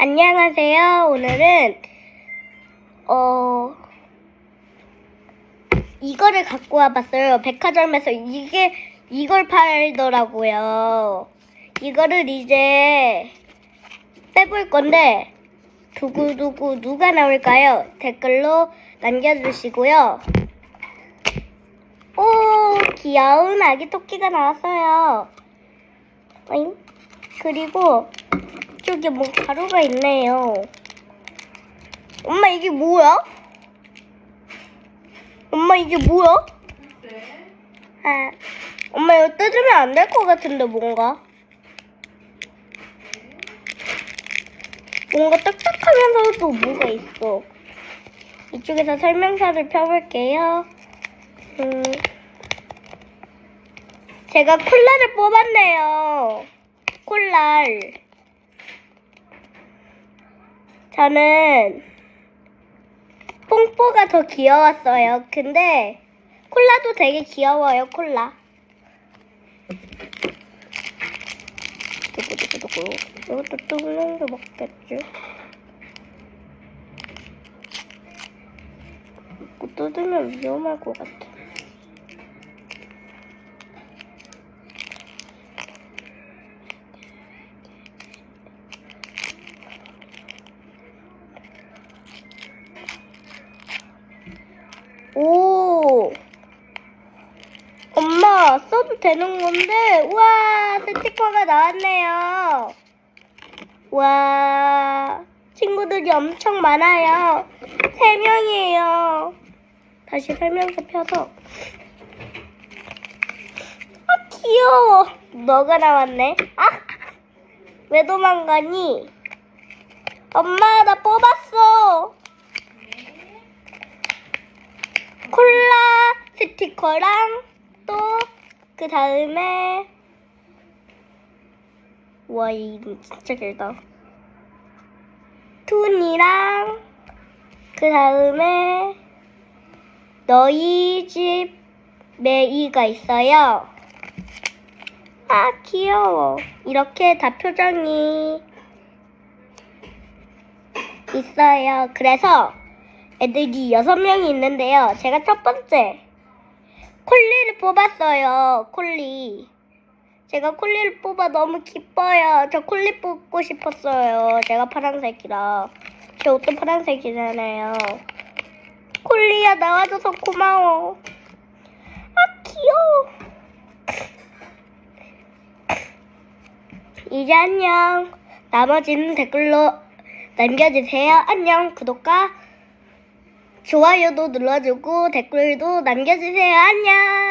안녕하세요. 오늘은 어 이거를 갖고 와봤어요. 백화점에서 이게 이걸 팔더라고요. 이거를 이제 빼볼 건데 두구두구 누가 나올까요? 댓글로 남겨주시고요. 오 귀여운 아기 토끼가 나왔어요. 그리고 저기 뭐 가루가 있네요. 엄마 이게 뭐야? 엄마 이게 뭐야? 아, 엄마 이거 뜯으면 안 될 것 같은데 뭔가? 뭔가 딱딱하면서도 뭐가 있어. 이쪽에서 설명서를 펴볼게요. 음, 제가 콜라를 뽑았네요. 콜라를. 저는 뽕뽀가 더 귀여웠어요. 근데 콜라도 되게 귀여워요, 콜라. 두구두구두구. 이것도 뚫는 게 먹겠지? 이거 뜯으면 위험할 것 같아. 오! 써도 되는 건데, 우와, 스티커가 나왔네요. 와, 친구들이 엄청 많아요. 세 명이에요. 다시 설명서 펴서. 아, 귀여워. 너가 나왔네. 아! 왜 도망가니? 엄마, 나 뽑았어. 콜라 스티커랑 또 그 다음에 와 이름 진짜 길다. 툰이랑 그 다음에 너희 집 메이가 있어요. 아 귀여워. 이렇게 다 표정이 있어요. 그래서 애들이 여섯 명이 있는데요. 제가 첫 번째 콜리를 뽑았어요. 콜리. 제가 콜리를 뽑아 너무 기뻐요. 저 콜리 뽑고 싶었어요. 제가 파란색이라. 제 옷도 파란색이잖아요. 콜리야 나와줘서 고마워. 아 귀여워. 이제 안녕. 나머지는 댓글로 남겨주세요. 안녕. 구독과 좋아요도 눌러주고 댓글도 남겨주세요. 안녕.